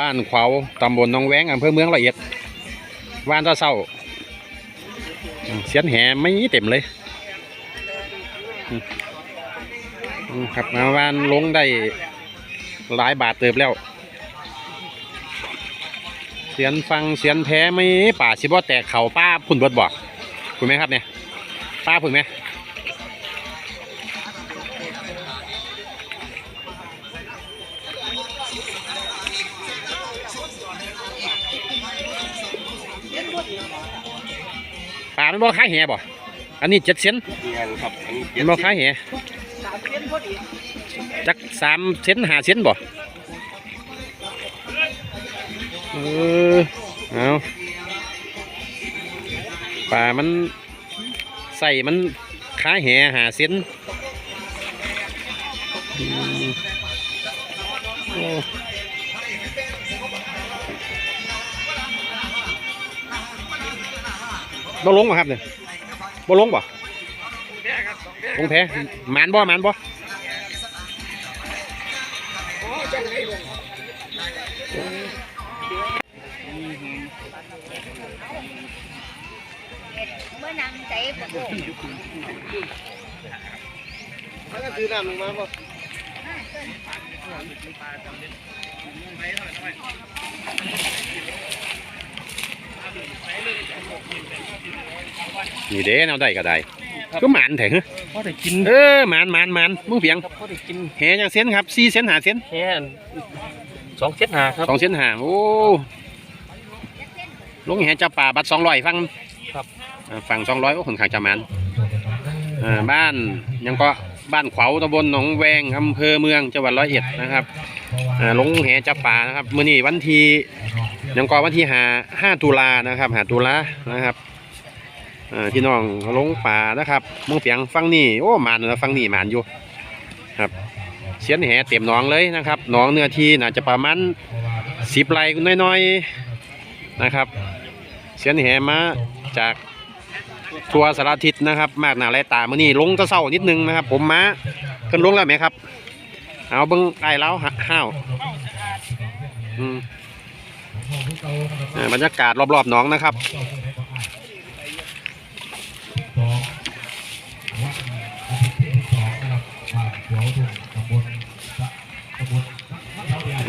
บ้านขวาวตำบลหนองแวงอำเภอเมืองละเอียดว่านตะเศร้าเสียนแหไม่เต็มเลยครับมาว่านลงได้หลายบาทเติบแล้ว เสียนฟังเสียนแท้ไม่ป่าสิบ่แตกเขาป้าพุ่นบดบอกคุณไหมครับเนี่ยป้าพุ่นไหมามันบ่ค้ายแหบ่อันนี้เจ็ดเซนเรียนครับอันนี้เจ็มัดนบ่ค้ายแหจักสามเซนห้าเซนบ่เออเอาปลามันใส่มันค้าแหหาเซน บ่ลงบ่ะครับเนี่ยบ่ลงบ่ะลงแพ้หมานบ่หมานบ่มันก็คือน้ำลงมาบ่ นี่เด้แนวได้ก็ได้ก็หมานแท้เหรอพอได้กินเออหมานหมานหมานมึงเพียงครับพอได้กินแหจังเส้นครับสี่เส้นหาเส้นแค่สองเจ็ดหาครับสองเส้นหาโอ้ลงแหจับป่าบัดสองร้อยฟังครับอ่าฝั่งสองร้อยก็คนขางจะหมานอ่าบ้านยังก็บ้านขวาวตำบลหนองแวงอำเภอเมืองจังหวัดร้อยเอ็ดนะครับ อ่าลงแหจับป่านะครับมื้อนี้วันที่ยังก็วันที่หาห้าตุลานะครับหาตุลานะครับอ่าพี่น้องลงป่านะครับมงเปียงฟังนี่โอ้หมานนะฟังนี่หมานอยู่ครับเสียนแหเต็มหนองเลยนะครับหนองเนื้อที่น่าจะประมาณสิบไร่น้อยๆนะครับ เสียนแหมาจากทัวสารทิศนะครับ มากหนาไรตามื่อนี้ลงตะเศร้านิดนึงนะครับ ผมมาขึ้นลงแล้วไหมครับ เอาเบิ้งไอ้เล้าหห้าวอืมอ่าบรรยากาศรอบๆหนองนะครับ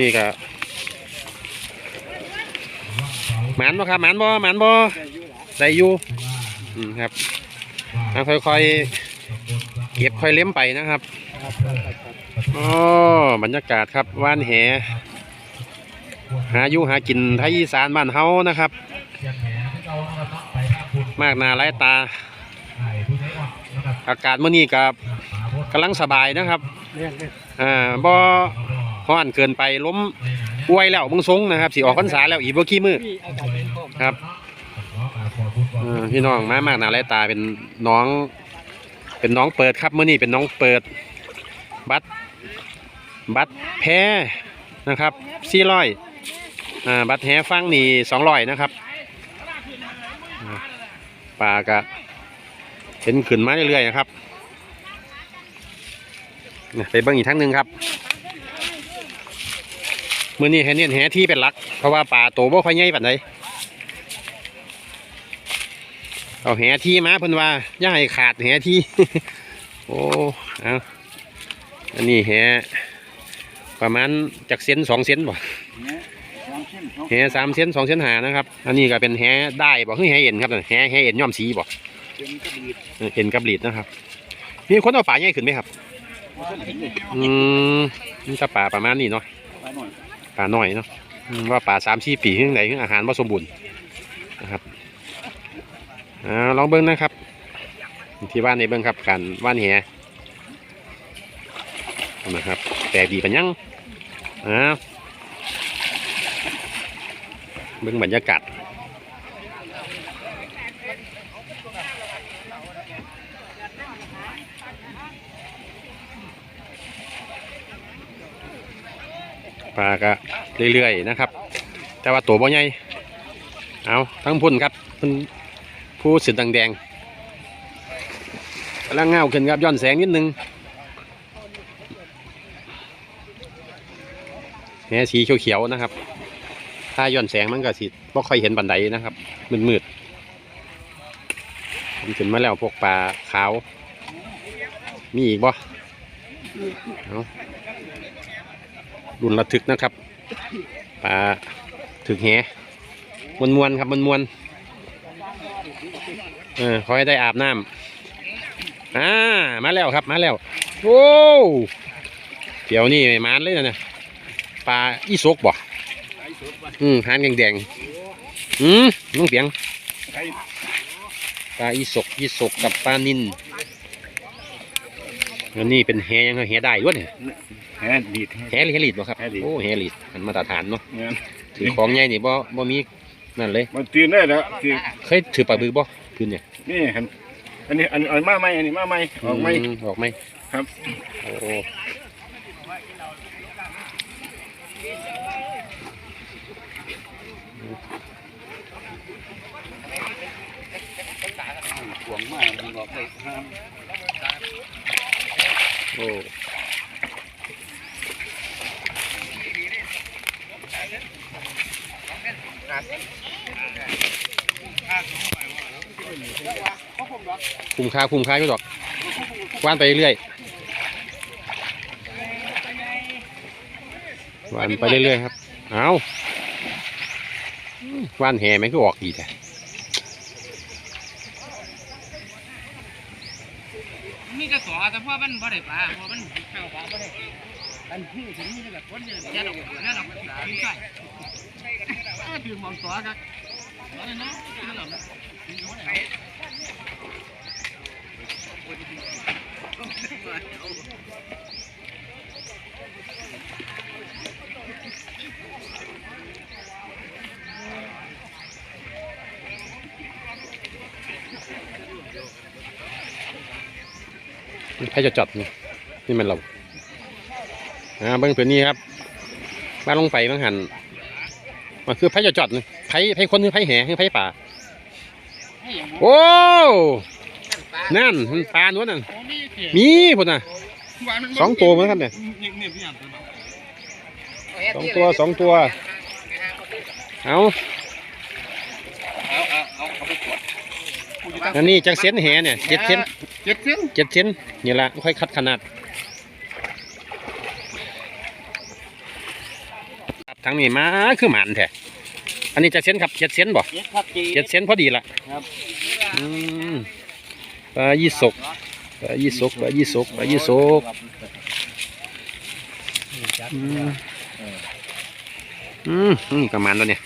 นี่ก็หมานบ่ครับหมานบ่หมานบ่ได้อยู่อืมครับเอาค่อยๆเก็บค่อยเลี้ยมไปนะครับ อ๋อบรรยากาศครับว่านแห หาอยู่หากินไทยอีสานบ้านเฮานะครับ มากหนาหลายตา อากาศมื้อนี้กับกำลังสบายนะครับอ่าบ่ฮ้อนเกินไปล้มป่วยแล้วมึงทรงนะครับสิออกพรรษาแล้วอีกบ่กี่มื้อครับเออพี่น้องมามากหนาหลายตาเป็นน้อง เป็นน้องเปิดครับมื้อนี้เป็นน้องเปิดบัตร บัตรแพ้นะครับ400อ่าบัตรแฮฟังนี่200นะครับอ่าปลากะเห็นขึ้นมาเรื่อยๆนะครับไปเบิ่งอีกทั้งหนึ่งครับมื้อนี้ให้เน้นแหที่เป็นหลัก เพราะว่าป่าโตบ่ค่อยใหญ่ปานใดเอาแหที่มาเพิ่นว่าย่าให้ขาดแหที่ โอ้เอาอันนี้แห ประมาณจากเซนสองเซนบ่แหสามเซนสองเซนหานะครับ อันนี้ก็เป็นแหได้บ่คือแหเอ็นครับแหแหเอ็นย้อมสีบ่เออเอ็นกับลีดนะครับ มีคนเอาป่าใหญ่ขึ้นไหมครับ อืมนี่ถ้าป่าประมาณนี้เนาะป่าน้อยเนาะอืมว่าป่าสามสี่ปีขึ้นไหนอาหารว่าสมบูรณ์นะครับอ่าลองเบิ้งนะครับ ที่บ้านในเบิ้งครับการว่านแหนะครับแปลกดีปัญญัง อ่าเบิ้งบรรยากาศปลาก็เรื่อยๆนะครับ แต่ว่าตัวบ่ใหญ่เอาทั้งพุ่นครับพุ่นผู้สีแดงๆกำลังเงาขึ้นครับย้อนแสงนิดนึง แหสีเขียวๆนะครับ ถ้าย้อนแสงมันก็สิบ่ค่อยเห็นบันไดนะครับ มืดๆขึ้นมาแล้วพวกปลาขาว มีอีกบ่เอารุ่นระทึกนะครับปลาถึกแหมวนมวนครับมวนมวนเออขอให้ได้อาบน้ำอ่ามาแล้วครับมาแล้วโอ้เดี๋ยวนี่มานเลยนะเนี่ย ลาอีสกบ่อืมหางแดงๆอืมน้องเปียงปลาอีสกอีสกกับปลานินอันนี้เป็นแหยังไงแหได้ด้วยเนี่ยแฮนดีดแหลีแหลีดบ่ครับแหลีดโอ้แหลีดอันมาตรฐานเนาะเนี่ยถือของใหญ่นี่บ่บ่มีนั่นเลยมันตื่นได้แล้วคือเคยถือปลาบึกบ่คืนเนี่ยนี่อันอันนี้อันอันมาใหม่อันนี้มาใหม่ออกใหม่มออกไหมครับโอ้ หวงมากมันบอกเลยห้าม โอ้ คุ้มค่าคุ้มค่าอยู่ดอกว่านไปเรื่อยว่านไปเรื่อยๆครับ เอาว่านแห่ไหมก็ออกดีแท้มีกระสอแต่พ่อมันบ่ได้ปลาเพราะมันเข้าปลาบ่ได้อันที่ถึงนี่แบบคนเนี่ยยันออกยันออกกินใส่ ถือมองสอครับสอเลยนะนั่นหรอใครจะจอดนี่นี่มันเราอ่าเบิ้งตัวนี้ครับมานลงไปบ้างหัน มันคือไผจะจอดนี่ไผไผคนคือไผแห่คือไผป่าให้อย่างโอ้นั่นมันปลาหนวดนั่นมีเสียมีพุ่นน่ะสองตัวเหมือนกันเนี่ยเนี่ยพี่อ่านตัวสองตัวสองตัว เอาเอาเอาเอาเอาไปกดอันนี้จังเซนแห่เนี่ยเจ็ดเซนเจ็ดเส้นเจ็ดเซนนี่ละค่อยคัดขนาดครับทั้งนี้มาคือหมันแท้ อันนี้จักเซนครับเจ็ดเซนบ่เจ็ดครับจีเจ็ดเซนพอดีละครับอืมปลายี่สกปลายี่สกปลายี่สกปลายี่สกอืมอืมนี่ประมาณแล้วเนี่ย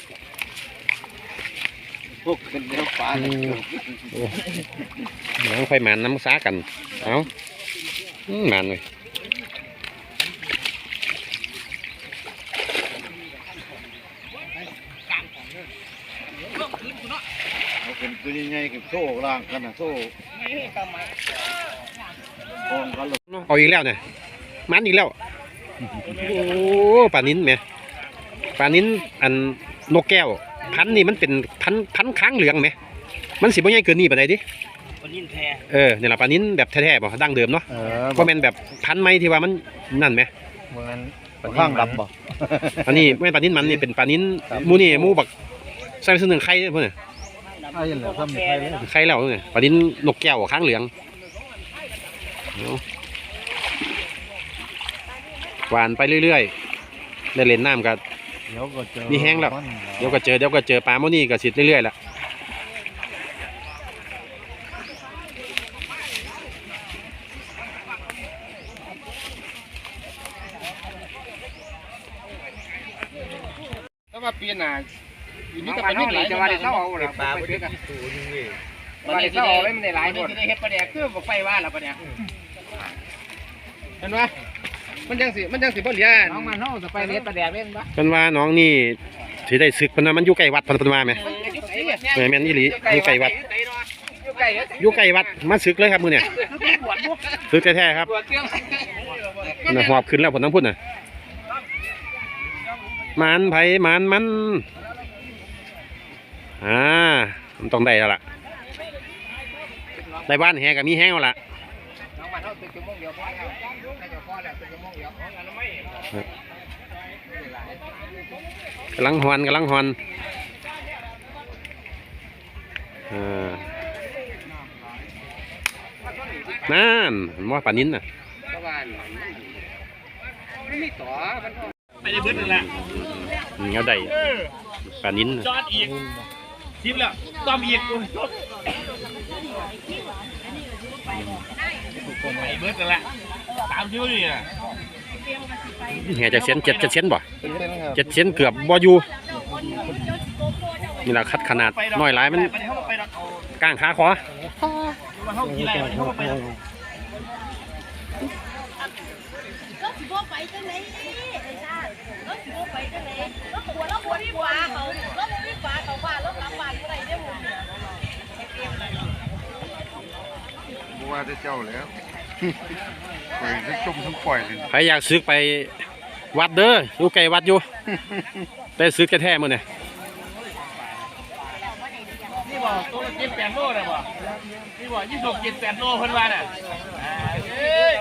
พวกเป็นเนื้อปลาอืมโอ้เดี๋ยวค่อยหมันน้ำซากัน เอาอืมหมันเลย เอาเป็น ตัวใหญ่ๆกับโซ่ล่างกันนะโซ่กองกันเลยเอาอีกแล้วเนี่ยหมันอีกแล้ว โอ้ปลานิ้นไหมปลานิ้นอันนกแก้ว พันธุ์นี่มันเป็นพันธุ์พันธุ์ค้างเหลืองไหมมันสิบ่ใหญ่เกินนี่ปานใดดิคนยินแท้เออเนี่ยละปลานิ้นแบบแท้ๆบ่ดั้งเดิมเนาะเออบ่แม่นแบบพันธุ์ใหม่ที่ว่ามันนั่นไหมมันข้างดำบ่ อันนี้ไม่เป็นปลานิ้นมันนี่เป็นปลานิ้นครับหมูนี่หมูบักใส่ไปซื้อหนึ่งไข่เด้อเพิ่นน่ะ ไอ้ยันเหลือซ้ำไทยเลยไข่แล้วเนี่ยปลานิ้นนกแก้วค้างเหลืองเอาหวานไปเรื่อยๆได้เล่นน้ำกับเดี๋ยวก็เจอนี่แห้งแล้ว เดี๋ยวก็เจอ เดี๋ยวก็เจอปลาโมนี่ก็สิเรื่อยๆละแล้วมาปีหน้าอยู่ นี่ก็ไปนี่หลายจะว่าได้เศร้าเอาล่ะปลาบ่ได้กันมันได้เศร้าเอาเลยมันได้หลายคนได้เฮ็ดปลาแดกคือบ่ไฟว่าล่ะปลาแดกเห็นบ่มันจังสิมันจังสิบ่เหลือน้องมันเฮาจะไปเฮ็ดปลาแดกเล่นบ่เพิ่นว่าน้องนี่สิได้ศึกเพิ่นว่ามันอยู่ใกล้วัดเพิ่นเพิ่นว่าไหมแม่นแม่นอีหลีอยู่ใกล้วัดอยู่ไกลอยู่ใกล้วัดมาศึกเลยครับมื้อเนี่ยปวดบ่ศึกแท้ๆครับปวดเครื่องน่ะหอบขึ้นแล้วผลทั้งพุ่นน่ะมันไผมันมัน อ่ามันต้องได้แล้วล่ะได้บ้านแฮก็มีแห้งแล้วล่ะน้องมันเฮาตึกชั่วโมงเดียวพอแล้วน่าจะพอแล้วตึกชั่วโมงเดียวของอันนั้นไม่กำลังฮอนกำลังฮอนเออนั่นว่าปลานิ้นน่ะตะวันมันมีต่อมันไปได้เบิดนั่นแหละอืมเอาได้ปลานิ้นน่ะจอดอีก ทิปแล้วต้อมอีกโอ้ยจบไปเบิดนั่นแหละตามที่ว่านี่น่ะแห่จากเส้นเจ็ดเจ็ดเส้นบ่เป็นเส้นครับเจ็ดเส้นเกือบบ่อยู่นี่แหละคัดขนาดน้อยหลายมันไปเดี๋ยวเขาไปดอกเอาก้างขาขวา มาเข้ากี่ไรไปเขาไปดอก ก็สิบ่ไปจังไหนไอ้ชาก็สิบ่ไปจังไหนก็หัวแล้วหัวที่ฟ้าเขาแล้วบ่มีฟ้าเขาว่าแล้วกลับบ้านบ่ได้เด้อหมู่เนี่ย บัวจะเจ้าแล้วปล่อยทั้งจุ่มทั้งปล่อยเลยใครอยากซื้อไปวัดเด้ออยู่ไกลวัดอยู่ ได้ซื้อแท้ๆมื้อนี่นี่บอกตัวละเจ็ดแปดโลนะบอกนี่บอกยี่สิบเจ็ดแปดโลเพิ่นว่าน่ะอ่าเอ้ย